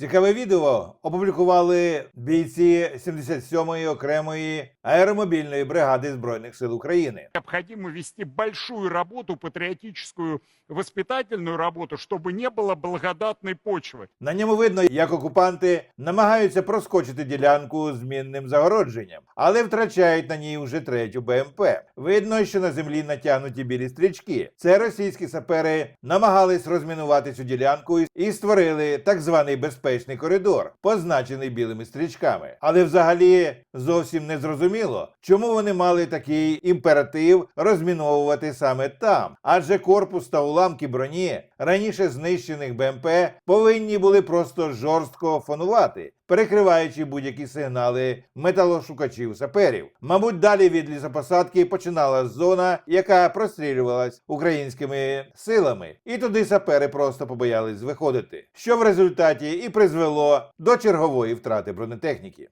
Цікаве відео опублікували бійці 77-ї окремої аеромобільної бригади Збройних сил України. необходимо вести большую работу, патриотическую, воспитательную работу, чтобы не было благодатной почвы. На ньому видно, як окупанти намагаються проскочити ділянку з мінним загородженням, але втрачають на ній вже третю БМП. Видно, що на землі натягнуті білі стрічки. Це російські сапери намагались розмінувати цю ділянку і створили так званий безпечний коридор, позначений білими стрічками. Але взагалі зовсім не зрозуміло, чому вони мали такий імператив розміновувати саме там, адже корпус та уламки броні раніше знищених БМП повинні були просто жорстко фонувати, перекриваючи будь-які сигнали металошукачів саперів. Мабуть, далі від лісопосадки починалась зона, яка прострілювалась українськими силами, і туди сапери просто побоялись виходити, що в результаті і призвело до чергової втрати бронетехніки.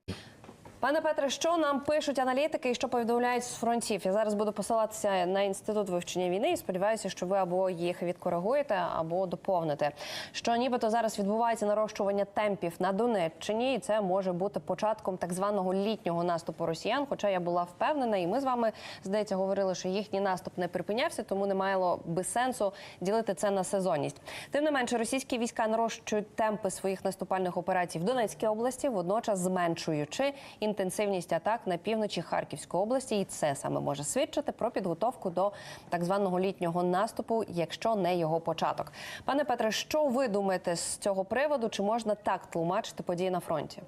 Пане Петре, що нам пишуть аналітики і що повідомляють з фронтів? Я зараз буду посилатися на інститут вивчення війни і сподіваюся, що ви або їх відкоригуєте, або доповните. Що нібито зараз відбувається нарощування темпів на Донеччині, і це може бути початком так званого літнього наступу росіян. Хоча я була впевнена, і ми з вами здається говорили, що їхній наступ не припинявся, тому не мало би сенсу ділити це на сезонність. Тим не менше, російські війська нарощують темпи своїх наступальних операцій в Донецькій області, водночас зменшуючи інтенсивність атак на півночі Харківської області, і це саме може свідчити про підготовку до так званого літнього наступу, якщо не його початок. Пане Петре, що ви думаєте з цього приводу? Чи можна так тлумачити події на фронті?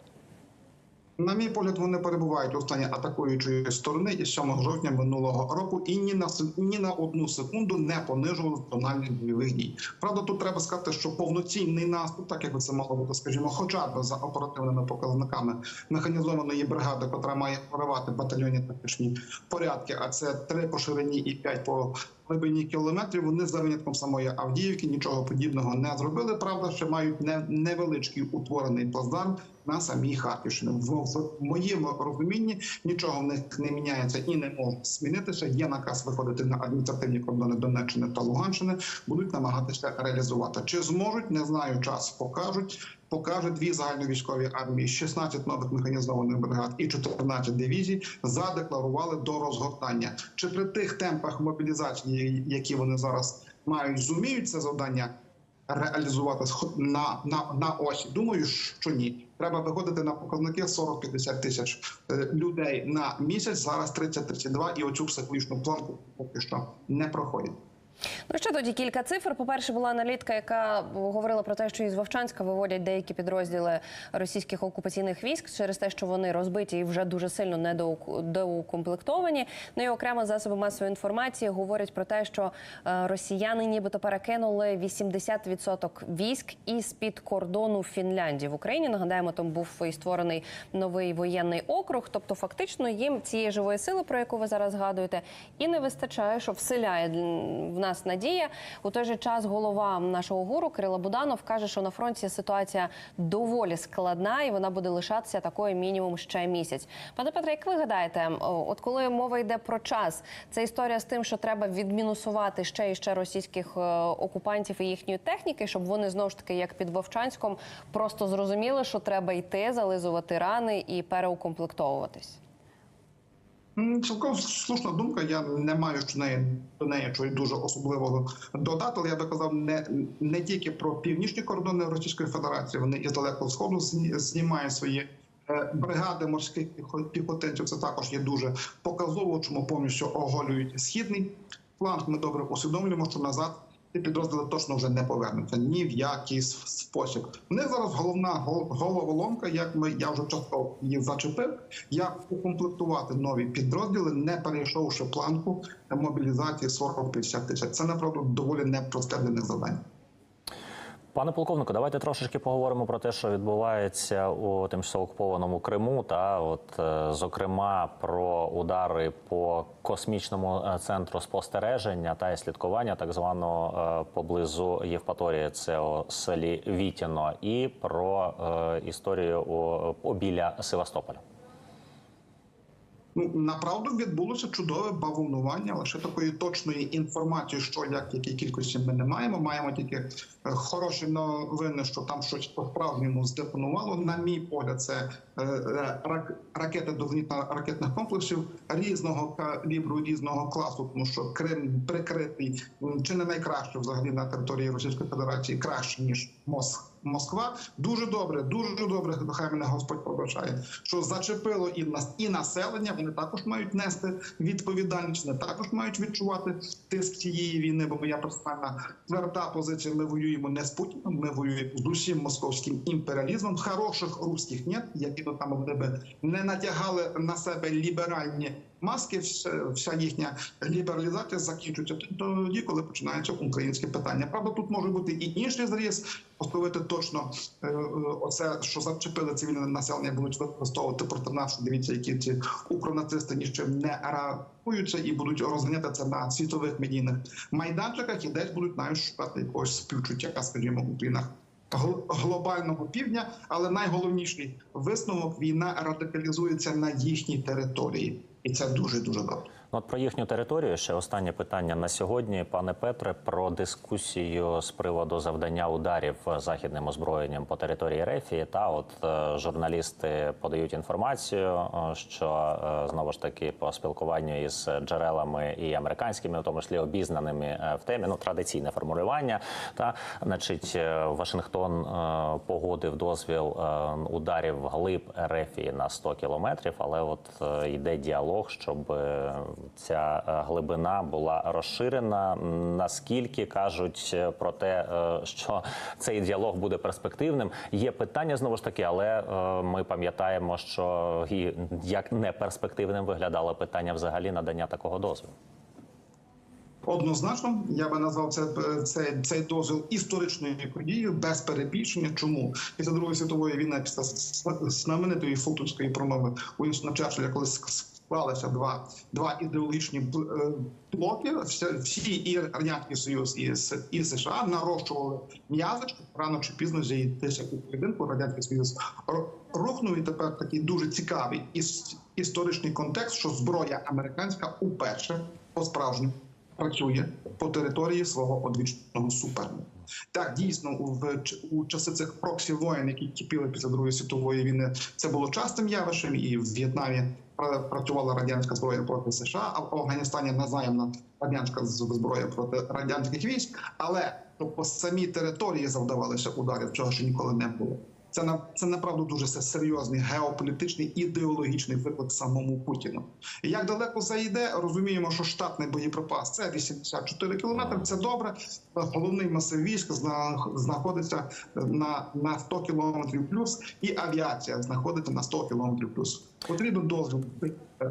На мій погляд, вони перебувають у стані атакуючої сторони із 7 жовтня минулого року і ні на ні на одну секунду не понижували тональних бойових дій. Правда, тут треба сказати, що повноцінний наступ, так як це мало бути, скажімо, хоча б за оперативними показниками механізованої бригади, яка має поривати батальйонні тактичні порядки, а це три по ширині і п'ять по глибині кілометрів. Вони за винятком самої Авдіївки нічого подібного не зробили. Правда, ще мають невеличкий утворений плацдарм на самій Харківщині. В, в моєму розумінні нічого в них не міняється і не може змінитися. Є наказ виходити на адміністративні кордони Донеччини та Луганщини. Будуть намагатися реалізувати. Чи зможуть, не знаю. Час покажуть. Покаже дві загальновійськові армії, 16 нових механізованих бригад і 14 дивізій задекларували до розгортання. Чи при тих темпах мобілізації, які вони зараз мають, зуміють це завдання реалізувати на, на, на осі? Думаю, що ні. Треба виходити на показники 40-50 тисяч е, людей на місяць. Зараз 30-32, і оцю психологічну планку поки що не проходять. Ну ще тоді кілька цифр. По-перше, була аналітика, яка говорила про те, що із Вовчанська виводять деякі підрозділи російських окупаційних військ через те, що вони розбиті і вже дуже сильно недоук- доукомплектовані. Ну і окремо засоби масової інформації говорять про те, що е, росіяни нібито перекинули 80% військ із під кордону Фінляндії в Україні. Нагадаємо, там був і створений новий воєнний округ. Тобто, фактично, їм цієї живої сили, про яку ви зараз згадуєте, і не вистачає, що вселяє в нас надія. У той же час голова нашого гуру Кирила Буданов каже, що на фронті ситуація доволі складна, і вона буде лишатися такою мінімум ще місяць. Пане Петре, як ви гадаєте, от коли мова йде про час, це історія з тим, що треба відмінусувати ще і ще російських е, окупантів і їхньої техніки, щоб вони знову ж таки, як під Вовчанськом, просто зрозуміли, що треба йти, зализувати рани і переукомплектовуватись. Цілком слушна думка. Я не маю що неї до неї чогось дуже особливого додати. Але я би казав не, не тільки про північні кордони Російської Федерації. Вони із далекого сходу знімають свої е, бригади морських піхотинців. Це також є дуже показово, чому повністю оголюють східний фланг. Ми добре усвідомлюємо, що назад. Ці підрозділи точно вже не повернуться ні в який спосіб. У них зараз головна головоломка, як ми я вже частково її зачепив, як укомплектувати нові підрозділи, не перейшовши планку мобілізації 40-50 тисяч. Це направду доволі непросте для них завдання. Пане полковнику, давайте трошечки поговоримо про те, що відбувається у тимчасово окупованому Криму. Та от е, зокрема про удари по космічному е, центру спостереження та і слідкування, так званого е, поблизу Євпаторії, це у селі Вітіно, і про історію у, біля Севастополя. Ну направду відбулося чудове бавовнування, але ще такої точної інформації, що як в якій кількості ми не маємо. Маємо тільки е, хороші новини, що там щось по справжньому здетонувало. На мій погляд, це е, е, рак- ракети до зенітно-ракетних комплексів різного калібру, різного класу, тому що Крим прикритий чи не найкраще взагалі на території Російської Федерації, краще ніж Моск. Москва дуже добре, дуже добре. Хай мене Господь пробачає, що зачепило і нас і населення. Вони також мають нести відповідальність, вони також мають відчувати тиск цієї війни. Бо моя персональна тверда позиція. Ми воюємо не з Путіним, ми воюємо з усім московським імперіалізмом. Хороших русських нет, які би там вони би не натягали на себе ліберальні маски. Вся, їхня лібералізація закінчується тоді, коли починається українське питання. Правда, тут може бути і інший зріз. Поставити точно е, е, оце, що зачепили цивільне населення, будуть використовувати проти нас. Дивіться, які ці укронацисти нічим не рахуються і будуть розганяти це на світових медійних майданчиках, і десь будуть навіть шукати якогось співчуття, скажімо, у пінах глобального півдня. Але найголовніший висновок війна радикалізується на їхній території, і це дуже дуже добре. Ну, От про їхню територію ще останнє питання на сьогодні, пане Петре, про дискусію з приводу завдання ударів західним озброєнням по території Рефії. Та от е, журналісти подають інформацію, е, що е, знову ж таки по спілкуванню із джерелами і американськими, в тому числі обізнаними в темі, ну традиційне формулювання. Та значить, Вашингтон погодив дозвіл ударів вглиб Рефії на 100 кілометрів, але от йде діалог, щоб ця е, глибина була розширена. Наскільки кажуть е, про те, е, що цей діалог буде перспективним, є питання знову ж таки, але ми пам'ятаємо, що як не перспективним виглядало питання взагалі надання такого дозволу. Однозначно, я би назвав це цей, цей дозвіл історичною подією без перебільшення. Чому після другої світової війни, після знаменитої фултонської промови Уінстона Черчилля, коли склалися два, два ідеологічні е, блоки, всі, і радянський союз і, і США нарощували щоб рано чи пізно зійтися у поєдинку. Радянський союз рухнув і тепер такий дуже цікавий іс- історичний контекст, що зброя американська уперше по справжньому працює по території свого одвічного суперника. Так, дійсно, в, у часи цих проксі воєн, які кипіли після Другої світової війни, це було частим явищем, і в В'єтнамі працювала радянська зброя проти США, а в Афганістані назаємна радянська зброя проти радянських військ. Але по самій території завдавалися ударів, чого ще ніколи не було. Це на це направду дуже серйозний геополітичний ідеологічний виклик самому Путіну. Як далеко зайде, розуміємо, що штатний боєприпас це 84 кілометри. Це добре. Головний масив військ знаходиться на, на 100 кілометрів плюс, і авіація знаходиться на 100 кілометрів плюс. Потрібен дозвіл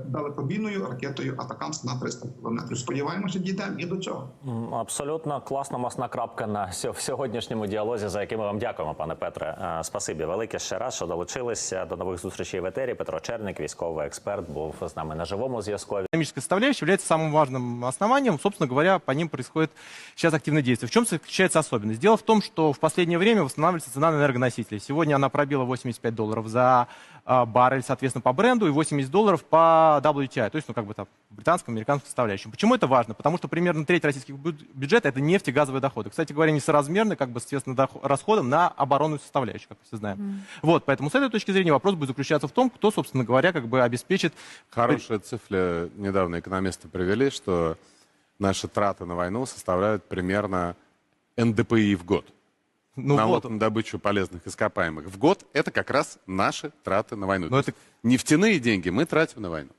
далекобійною ракетою Атакамс на 300 кілометрів. Сподіваємося, дійдемо і до цього. М, Абсолютно класна масна крапка на сьо- в сьогоднішньому діалозі, за яким ми вам дякуємо, пане Петре. Е, Спасибі велике ще раз, що долучилися до нових зустрічей в етері. Петро Черник, військовий експерт, був з нами на живому зв'язку. Экономическая составляющая является самым важным основанием. Собственно говоря, по ним происходит сейчас активное действие. В чем заключается особенность? Дело в том, что в последнее время восстанавливается цена на энергоносители. Сегодня она пробила 85 долларов за а, баррель, соответственно, по бренду, и 80 долларов по WTI, то есть, ну, как бы там, британском, американском составляющем. Почему это важно? Потому что примерно треть российских бю- бюджета – это нефть и газовые доходы. Кстати говоря, несоразмерны, как бы, соответственно, доход- расходам на оборонную составляющую, как мы все знаем. Вот, поэтому с этой точки зрения вопрос будет заключаться в том, кто, собственно говоря, как бы обеспечит Хорошие цифры недавно экономисты привели, что наши траты на войну составляют примерно НДПИ в год. ну, Налог вот, на добычу полезных ископаемых в год – это как раз наши траты на войну. Но То есть Нефтяные деньги мы тратим на войну.